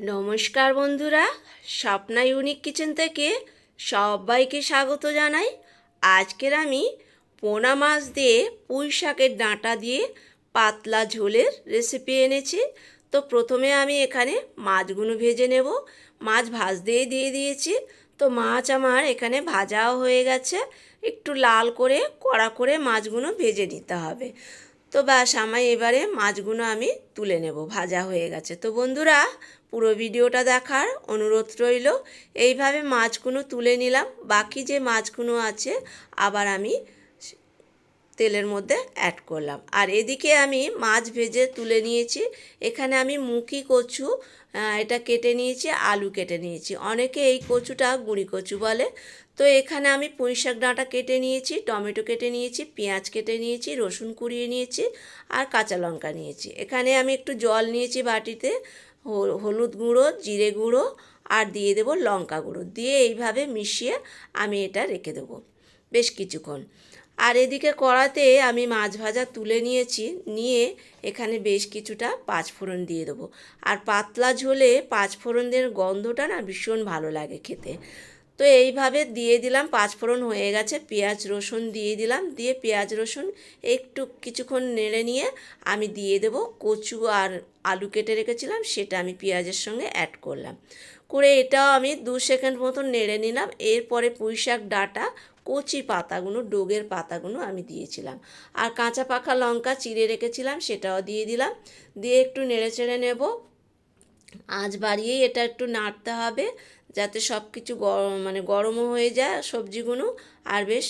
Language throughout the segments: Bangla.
নমস্কার বন্ধুরা, স্বপ্না ইউনিক কিচেন থেকে সবাইকে স্বাগত জানাই। আজকের আমি পোনা মাছ দিয়ে পুঁই শাকের ডাঁটা দিয়ে পাতলা ঝোলের রেসিপি এনেছি। তো প্রথমে আমি এখানে মাছগুলো ভেজে নেব। মাছ ভাজতেই দিয়ে দিয়েছি। তো মাছ আমার এখানে ভাজাও হয়ে গেছে। একটু লাল করে, কড়া করে মাছগুলো ভেজে নিতে হবে। তো ব্যাস আমি এবারে মাছগুলো আমি তুলে নেব, ভাজা হয়ে গেছে। তো বন্ধুরা, পুরো ভিডিওটা দেখার অনুরোধ রইল, এইভাবে মাছগুলো তুলে নিলাম, বাকি যে মাছগুলো আছে, আবার আমি তেলের মধ্যে অ্যাড করলাম। আর এদিকে আমি মাছ ভেজে তুলে নিয়েছি। এখানে আমি মুখি কচু এটা কেটে নিয়েছি, আলু কেটে নিয়েছি। অনেকে এই কচুটা গুঁড়ি কচু বলে। তো এখানে আমি পুঁই শাক ডাঁটা কেটে নিয়েছি, টমেটো কেটে নিয়েছি, পেঁয়াজ কেটে নিয়েছি, রসুন কুড়িয়ে নিয়েছি আর কাঁচা লঙ্কা নিয়েছি। এখানে আমি একটু জল নিয়েছি বাটিতে হলুদ গুঁড়ো, জিরে গুঁড়ো আর দিয়ে দেবো লঙ্কা গুঁড়ো। দিয়ে এইভাবে মিশিয়ে আমি এটা রেখে দেবো। বেশ কিছুক্ষণ। আর এদিকে কড়াতে আমি মাছ ভাজা তুলে নিয়েছি, নিয়ে এখানে বেশ কিছুটা পাঁচফোড়ন দিয়ে দেবো। আর পাতলা ঝোলে পাঁচফোড়নের গন্ধটা না ভীষণ ভালো লাগে খেতে। তো এইভাবে দিয়ে দিলাম পাঁচফোড়ন হয়ে গেছে, পেঁয়াজ রসুন দিয়ে দিলাম, দিয়ে পেঁয়াজ রসুন একটু কিছুক্ষণ নেড়ে নিয়ে আমি দিয়ে দেবো। কচু আর আলু কেটে রেখেছিলাম, সেটা আমি পেঁয়াজের সঙ্গে অ্যাড করলাম। করে এটাও আমি দু সেকেন্ড মতন নেড়ে নিলাম, এরপরে পুঁই শাক ডাটা কচি পাতাগুলো, ডোগের পাতাগুলো আমি দিয়েছিলাম। আর কাঁচা পাখা লঙ্কা চিড়ে রেখেছিলাম, সেটাও দিয়ে দিলাম। দিয়ে একটু নেড়ে চেড়ে নেব। আঁচ বাড়িয়েই এটা একটু নাড়তে হবে, যাতে সব কিছু গরম মানে গরমও হয়ে যায় সবজিগুলো। আর বেশ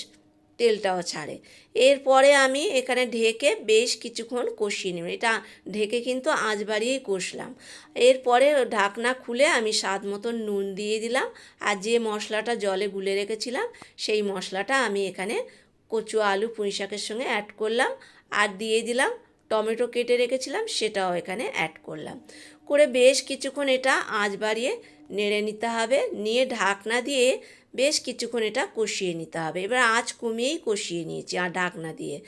তেলটাও ছাড়ে। এরপরে আমি এখানে ঢেকে বেশ কিছুক্ষণ কষিয়ে নেব। এটা ঢেকে কিন্তু আঁচ বাড়িয়েই কষলাম। এরপরে ঢাকনা খুলে আমি স্বাদ মতন নুন দিয়ে দিলাম আর যে মশলাটা জলে গুলে রেখেছিলাম, সেই মশলাটা আমি এখানে কচু, আলু পুঁই শাকের সঙ্গে অ্যাড করলাম আর দিয়ে দিলাম টমেটো কেটে রেখেছিলাম, সেটাও এখানে অ্যাড করলাম। করে বেশ কিছুক্ষণ এটা আঁচ বাড়িয়ে নেড়ে নিতে হবে। নিয়ে ঢাকনা দিয়ে বেশ কিছুক্ষণ এটা কষিয়ে নিতে হবে। এবার আঁচ কমিয়েই কষিয়ে নিয়েছি আর ঢাকনা দিয়ে।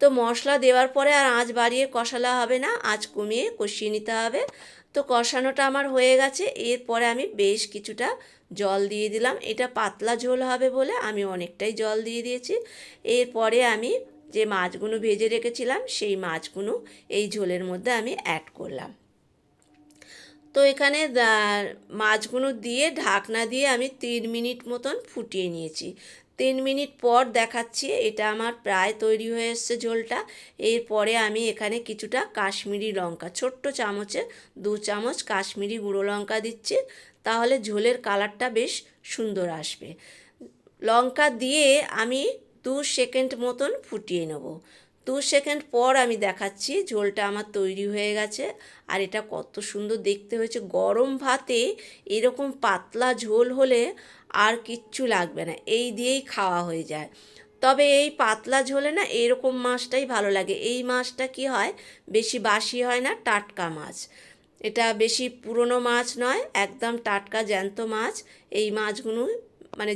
তো মশলা দেওয়ার পরে আর আঁচ বাড়িয়ে কষালা হবে না, আঁচ কমিয়ে কষিয়ে নিতে হবে। তো কষানোটা আমার হয়ে গেছে। এরপরে আমি বেশ কিছুটা জল দিয়ে দিলাম। এটা পাতলা ঝোল হবে বলে আমি অনেকটাই জল দিয়ে দিয়েছি। এরপরে আমি যে মাছগুলো ভেজে রেখেছিলাম, সেই মাছগুলো এই ঝোলের মধ্যে আমি অ্যাড করলাম। তো এখানে মাছগুলো দিয়ে ঢাকনা দিয়ে আমি তিন মিনিট মতন ফুটিয়ে নিয়েছি। তিন মিনিট পর দেখাচ্ছি, এটা আমার প্রায় তৈরি হয়ে এসছে ঝোলটা। এরপরে আমি এখানে কিছুটা কাশ্মীরি লঙ্কা, ছোট্ট চামচে দু চামচ কাশ্মীরি গুঁড়ো লঙ্কা দিচ্ছি, তাহলে ঝোলের কালারটা বেশ সুন্দর আসবে। লঙ্কা দিয়ে আমি দু সেকেন্ড মতন ফুটিয়ে নেব। দু সেকেন্ড পর আমি দেখাচ্ছি ঝোলটা আমার তৈরি হয়ে গেছে। আর এটা কত সুন্দর দেখতে হয়েছে। গরম ভাতে এরকম পাতলা ঝোল হলে আর কিচ্ছু লাগবে না। এই দিয়েই খাওয়া হয়ে যায়। তবে এই পাতলা ঝোলে না এরকম মাছটাই ভালো লাগে। এই মাছটা কি হয়? বেশি বাসি হয় না, টাটকা মাছ। এটা বেশি পুরনো মাছ নয়, একদম টাটকা জ্যান্ত মাছ। এই মাছগুলো মানে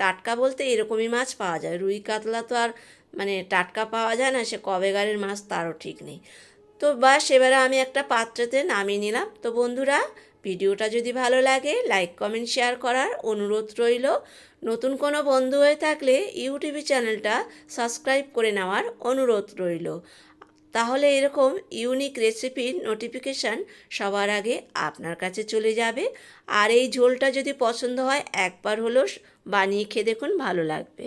টাটকা বলতে এরকমই মাছ পাওয়া যায়। রুই কাতলা তো আর মানে টাটকা পাওয়া যায় না, সে কবেগারের মাছ তারও ঠিক নেই। তো বাস এবারে আমি একটা পাত্রতে নামিয়ে নিলাম। তো বন্ধুরা, ভিডিওটা যদি ভালো লাগে, লাইক, কমেন্ট, শেয়ার করার অনুরোধ রইল। নতুন কোনো বন্ধু হয়ে থাকলে ইউটিউব চ্যানেলটা সাবস্ক্রাইব করে নেওয়ার অনুরোধ রইল। তাহলে এরকম ইউনিক রেসিপির নোটিফিকেশান সবার আগে আপনার কাছে চলে যাবে। আর এই ঝোলটা যদি পছন্দ হয়, একবার হলেও বানিয়ে খেয়ে দেখুন, ভালো লাগবে।